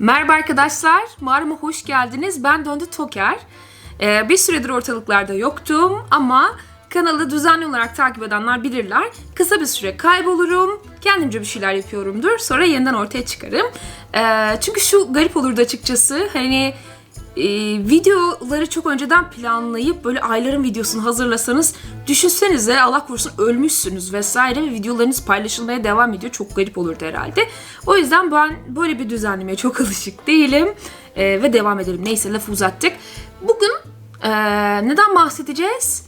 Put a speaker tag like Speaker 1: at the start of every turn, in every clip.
Speaker 1: Merhaba arkadaşlar, mağarama hoş geldiniz. Ben Döndü Toker. Ee, bir süredir ortalıklarda yoktum ama kanalı düzenli olarak takip edenler bilirler. Kısa bir süre kaybolurum, kendimce bir şeyler yapıyorumdur. Sonra yeniden ortaya çıkarım. Ee, çünkü şu garip olurdu açıkçası. Hani e, videoları çok önceden planlayıp böyle ayların videosunu hazırlasanız düşünsenize Allah korusun ölmüşsünüz vesaire ve videolarınız paylaşılmaya devam ediyor. Çok garip olurdu herhalde. O yüzden ben böyle bir düzenlemeye çok alışık değilim E, ve devam edelim. Neyse lafı uzattık. Bugün e, neden bahsedeceğiz?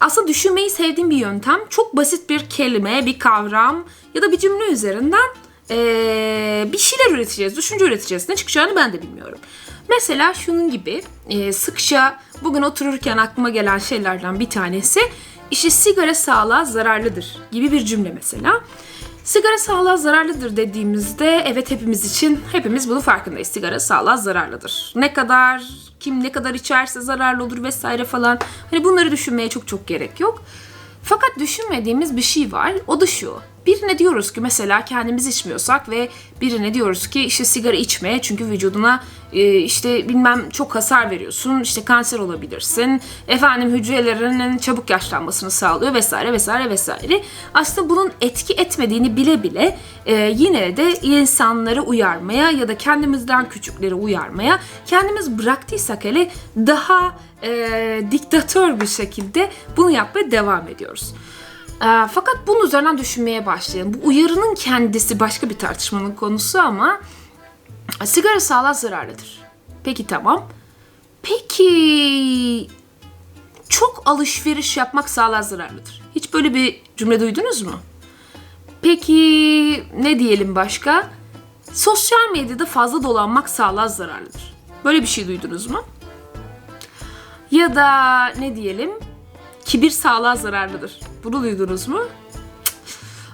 Speaker 1: Aslında düşünmeyi sevdiğim bir yöntem. Çok basit bir kelime, bir kavram ya da bir cümle üzerinden eee, bir şeyler üreteceğiz, düşünce üreteceğiz. Ne çıkacağını ben de bilmiyorum. Mesela şunun gibi eee, sıkça bugün otururken aklıma gelen şeylerden bir tanesi işte sigara sağlığa zararlıdır gibi bir cümle mesela. Sigara sağlığa zararlıdır dediğimizde evet hepimiz için hepimiz bunun farkındayız. Sigara sağlığa zararlıdır. Ne kadar kim ne kadar içerse zararlı olur vesaire falan. Hani bunları düşünmeye çok çok gerek yok. Fakat düşünmediğimiz bir şey var. O da şu. Birine diyoruz ki mesela kendimiz içmiyorsak ve birine diyoruz ki işte sigara içme çünkü vücuduna e, işte bilmem çok hasar veriyorsun işte kanser olabilirsin efendim hücrelerinin çabuk yaşlanmasını sağlıyor vesaire vesaire vesaire. Aslında bunun etki etmediğini bile bile e, yine de insanları uyarmaya ya da kendimizden küçükleri uyarmaya kendimiz bıraktıysak hele daha e, diktatör bir şekilde bunu yapmaya devam ediyoruz. Ee, fakat bunun üzerinden düşünmeye başlayalım. Bu uyarının kendisi başka bir tartışmanın konusu ama sigara sağlığa zararlıdır. Peki tamam. Peki çok alışveriş yapmak sağlığa zararlıdır. Hiç böyle bir cümle duydunuz mu? Peki ne diyelim başka? Sosyal medyada fazla dolanmak sağlığa zararlıdır. Böyle bir şey duydunuz mu? Ya da ne diyelim? Kibir sağlığa zararlıdır. Bunu duydunuz mu?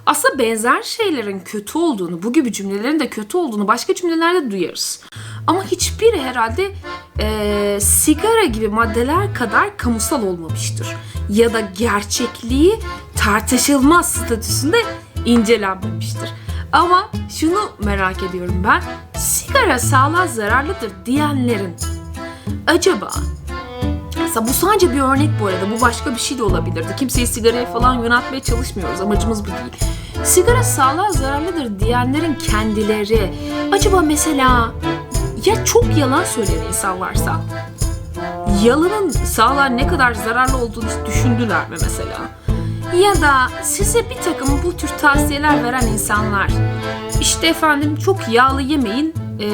Speaker 1: Aslında benzer şeylerin kötü olduğunu, bu gibi cümlelerin de kötü olduğunu başka cümlelerde duyarız. Ama hiçbiri herhalde eee, sigara gibi maddeler kadar kamusal olmamıştır. Ya da gerçekliği tartışılmaz statüsünde incelenmemiştir. Ama şunu merak ediyorum ben. Sigara sağlığa zararlıdır diyenlerin acaba Mesela bu sadece bir örnek bu arada. Bu başka bir şey de olabilirdi. Kimseyi sigaraya falan yöneltmeye çalışmıyoruz. Amacımız bu değil. Sigara sağlığa zararlıdır diyenlerin kendileri. Acaba mesela ya çok yalan söyleyen insan varsa yalanın sağlığa ne kadar zararlı olduğunu düşündüler mi mesela? Ya da size bir takım bu tür tavsiyeler veren insanlar işte efendim çok yağlı yemeyin, e,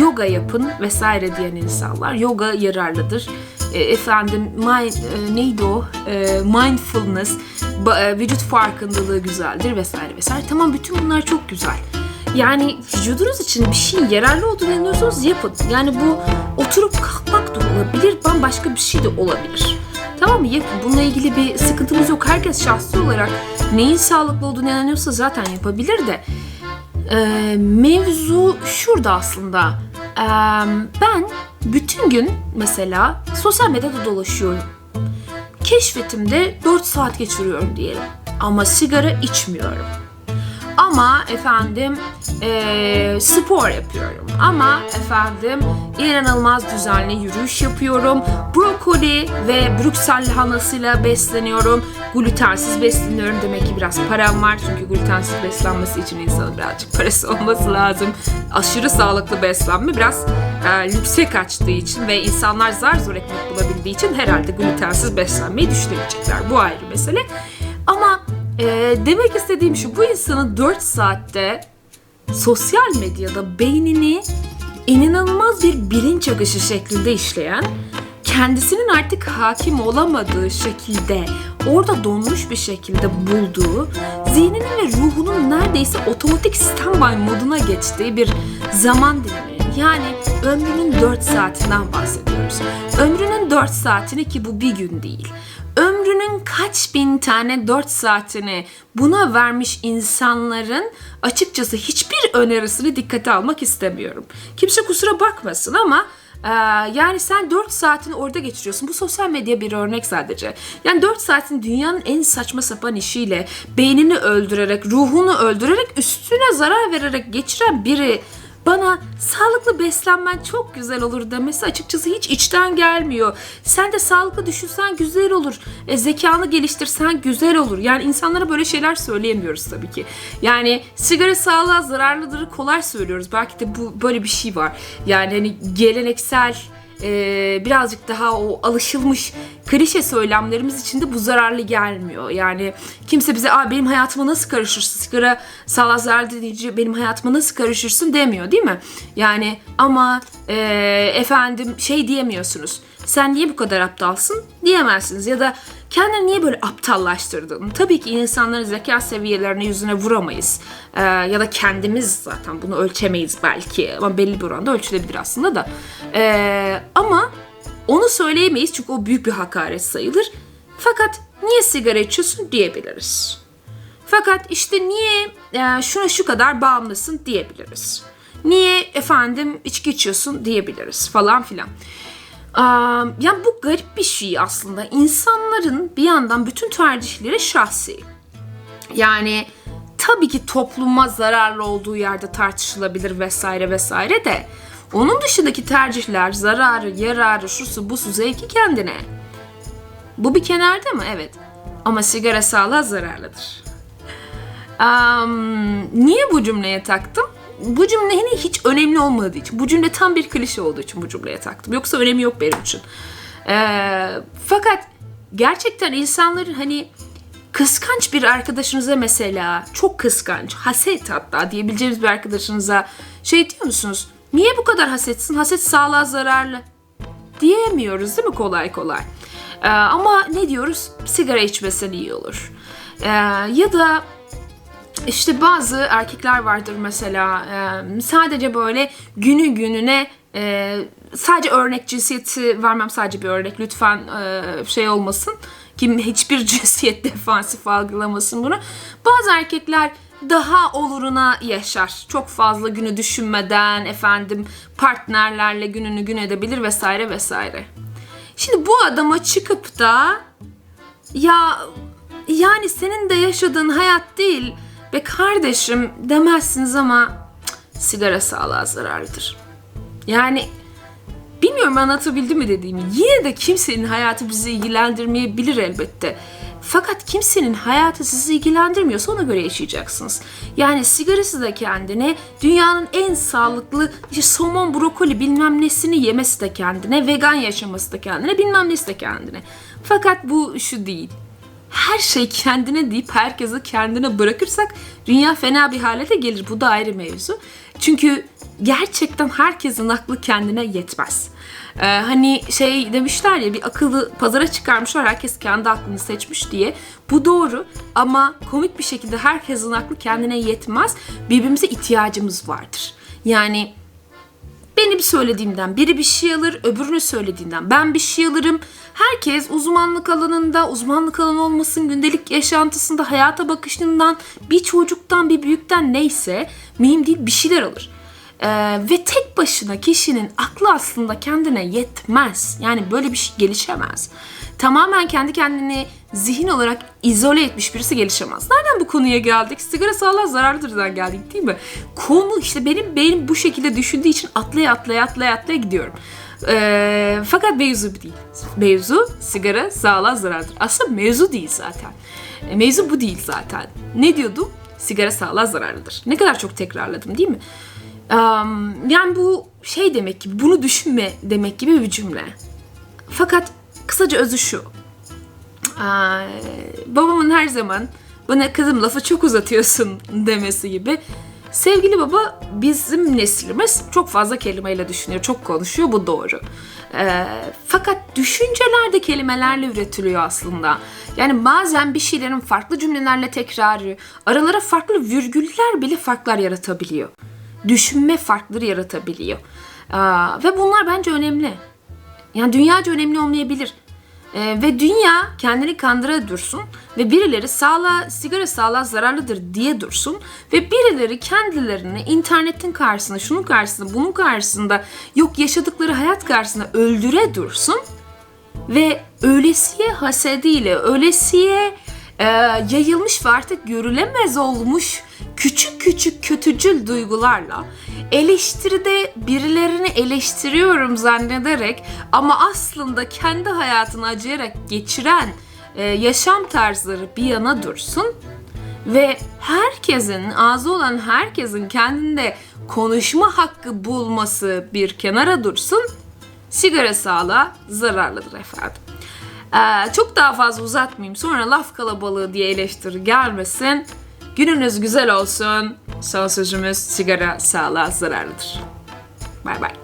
Speaker 1: yoga yapın vesaire diyen insanlar. Yoga yararlıdır. E, efendim mind, e, neydi o? E, mindfulness, ba- e, vücut farkındalığı güzeldir vesaire vesaire. Tamam bütün bunlar çok güzel. Yani vücudunuz için bir şeyin yararlı olduğunu inanıyorsanız yapın. Yani bu oturup kalkmak da olabilir, bambaşka bir şey de olabilir. Tamam mı? Yapın. Bununla ilgili bir sıkıntımız yok. Herkes şahsi olarak neyin sağlıklı olduğunu inanıyorsa zaten yapabilir de. Ee, mevzu şurada aslında. Ee, ben bütün gün mesela sosyal medyada dolaşıyorum. Keşfetimde 4 saat geçiriyorum diyelim. Ama sigara içmiyorum. Ama efendim eee, spor yapıyorum. Ama efendim inanılmaz düzenli yürüyüş yapıyorum. Brokoli ve Brüksel lahanasıyla besleniyorum. Glutensiz besleniyorum. Demek ki biraz param var. Çünkü glutensiz beslenmesi için insanın birazcık parası olması lazım. Aşırı sağlıklı beslenme biraz eee, lükse kaçtığı için ve insanlar zar zor ekmek bulabildiği için herhalde glutensiz beslenmeyi düşünemeyecekler. Bu ayrı mesele. Ama ee, demek istediğim şu, bu insanın 4 saatte sosyal medyada beynini inanılmaz bir bilinç akışı şeklinde işleyen, kendisinin artık hakim olamadığı şekilde, orada donmuş bir şekilde bulduğu, zihninin ve ruhunun neredeyse otomatik standby moduna geçtiği bir zaman dilimi. Yani ömrünün 4 saatinden bahsediyoruz. Ömrünün 4 saatini ki bu bir gün değil ömrünün kaç bin tane 4 saatini buna vermiş insanların açıkçası hiçbir önerisini dikkate almak istemiyorum. Kimse kusura bakmasın ama e, yani sen 4 saatini orada geçiriyorsun. Bu sosyal medya bir örnek sadece. Yani 4 saatin dünyanın en saçma sapan işiyle beynini öldürerek, ruhunu öldürerek, üstüne zarar vererek geçiren biri bana sağlıklı beslenmen çok güzel olur demesi açıkçası hiç içten gelmiyor. Sen de sağlıklı düşünsen güzel olur. E, zekanı geliştirsen güzel olur. Yani insanlara böyle şeyler söyleyemiyoruz tabii ki. Yani sigara sağlığa zararlıdır kolay söylüyoruz. Belki de bu böyle bir şey var. Yani hani geleneksel e, birazcık daha o alışılmış klişe söylemlerimiz içinde bu zararlı gelmiyor. Yani kimse bize Aa, benim hayatıma nasıl karışırsın sigara sağlığa zararlı deyince benim hayatıma nasıl karışırsın demiyor değil mi? Yani ama e, efendim şey diyemiyorsunuz. Sen niye bu kadar aptalsın diyemezsiniz ya da kendini niye böyle aptallaştırdın? Tabii ki insanların zeka seviyelerini yüzüne vuramayız. Ee, ya da kendimiz zaten bunu ölçemeyiz belki ama belli bir oranda ölçülebilir aslında da. Ee, ama onu söyleyemeyiz çünkü o büyük bir hakaret sayılır. Fakat niye sigara içiyorsun diyebiliriz. Fakat işte niye e, şuna şu kadar bağımlısın diyebiliriz. Niye efendim içki içiyorsun diyebiliriz falan filan. Aa, yani bu garip bir şey aslında. İnsanların bir yandan bütün tercihleri şahsi. Yani tabii ki topluma zararlı olduğu yerde tartışılabilir vesaire vesaire de onun dışındaki tercihler zararı, yararı, şusu, busu, zevki kendine. Bu bir kenarda mı? Evet. Ama sigara sağlığa zararlıdır. Um, niye bu cümleye taktım? Bu cümle hani hiç önemli olmadığı için. Bu cümle tam bir klişe olduğu için bu cümleye taktım. Yoksa önemi yok benim için. Ee, fakat gerçekten insanların hani kıskanç bir arkadaşınıza mesela çok kıskanç, haset hatta diyebileceğimiz bir arkadaşınıza şey diyor musunuz? Niye bu kadar hasetsin? Haset sağlığa zararlı. Diyemiyoruz değil mi kolay kolay? Ee, ama ne diyoruz? Sigara içmesen iyi olur. Ee, ya da işte bazı erkekler vardır mesela e, sadece böyle günü gününe e, sadece örnek cinsiyeti vermem sadece bir örnek lütfen e, şey olmasın kim hiçbir cinsiyet defansif algılamasın bunu. Bazı erkekler daha oluruna yaşar. Çok fazla günü düşünmeden efendim partnerlerle gününü gün edebilir vesaire vesaire. Şimdi bu adama çıkıp da ya yani senin de yaşadığın hayat değil ve kardeşim demezsiniz ama sigara sağlığa zararlıdır. Yani bilmiyorum anlatabildim mi dediğimi. Yine de kimsenin hayatı bizi ilgilendirmeyebilir elbette. Fakat kimsenin hayatı sizi ilgilendirmiyorsa ona göre yaşayacaksınız. Yani sigarası da kendine, dünyanın en sağlıklı işte somon, brokoli bilmem nesini yemesi de kendine, vegan yaşaması da kendine, bilmem nesi de kendine. Fakat bu şu değil her şey kendine deyip herkesi kendine bırakırsak dünya fena bir hale de gelir. Bu da ayrı mevzu. Çünkü gerçekten herkesin aklı kendine yetmez. Ee, hani şey demişler ya bir akıllı pazara çıkarmışlar herkes kendi aklını seçmiş diye. Bu doğru ama komik bir şekilde herkesin aklı kendine yetmez. Birbirimize ihtiyacımız vardır. Yani benim söylediğimden biri bir şey alır, öbürünü söylediğinden ben bir şey alırım. Herkes uzmanlık alanında, uzmanlık alanı olmasın, gündelik yaşantısında, hayata bakışından, bir çocuktan, bir büyükten neyse mühim değil bir şeyler alır. Ee, ve tek başına kişinin aklı aslında kendine yetmez. Yani böyle bir şey gelişemez. Tamamen kendi kendini zihin olarak izole etmiş birisi gelişemez. Nereden bu konuya geldik? Sigara sağlığa zararlıdırdan geldik değil mi? Konu işte benim beynim bu şekilde düşündüğü için atlaya atlaya atlaya atlaya gidiyorum. Ee, fakat mevzu bu değil. Mevzu sigara sağlığa zarardır. Aslında mevzu değil zaten. E, mevzu bu değil zaten. Ne diyordum? Sigara sağlığa zararlıdır. Ne kadar çok tekrarladım değil mi? Yani bu şey demek ki bunu düşünme demek gibi bir cümle. Fakat kısaca özü şu. Babamın her zaman bana kızım lafı çok uzatıyorsun demesi gibi. Sevgili baba bizim neslimiz çok fazla kelimeyle düşünüyor, çok konuşuyor bu doğru. Ee, fakat düşünceler de kelimelerle üretiliyor aslında. Yani bazen bir şeylerin farklı cümlelerle tekrarı, aralara farklı virgüller bile farklar yaratabiliyor düşünme farkları yaratabiliyor. Ve bunlar bence önemli. Yani dünyaca önemli olmayabilir. Ee, ve dünya kendini kandıra dursun ve birileri sağlığa, sigara sağlığa zararlıdır diye dursun ve birileri kendilerini internetin karşısında, şunun karşısında, bunun karşısında, yok yaşadıkları hayat karşısında öldüre dursun ve öylesiye hasediyle, öylesiye e, yayılmış ve artık görülemez olmuş küçük küçük kötücül duygularla eleştiride birilerini eleştiriyorum zannederek ama aslında kendi hayatını acıyarak geçiren e, yaşam tarzları bir yana dursun ve herkesin ağzı olan herkesin kendinde konuşma hakkı bulması bir kenara dursun. Sigara sağlığa zararlıdır efendim. Ee, çok daha fazla uzatmayayım sonra laf kalabalığı diye eleştiri gelmesin. Gününüz güzel olsun. Son sözümüz sigara sağlığa zararlıdır. Bay bay.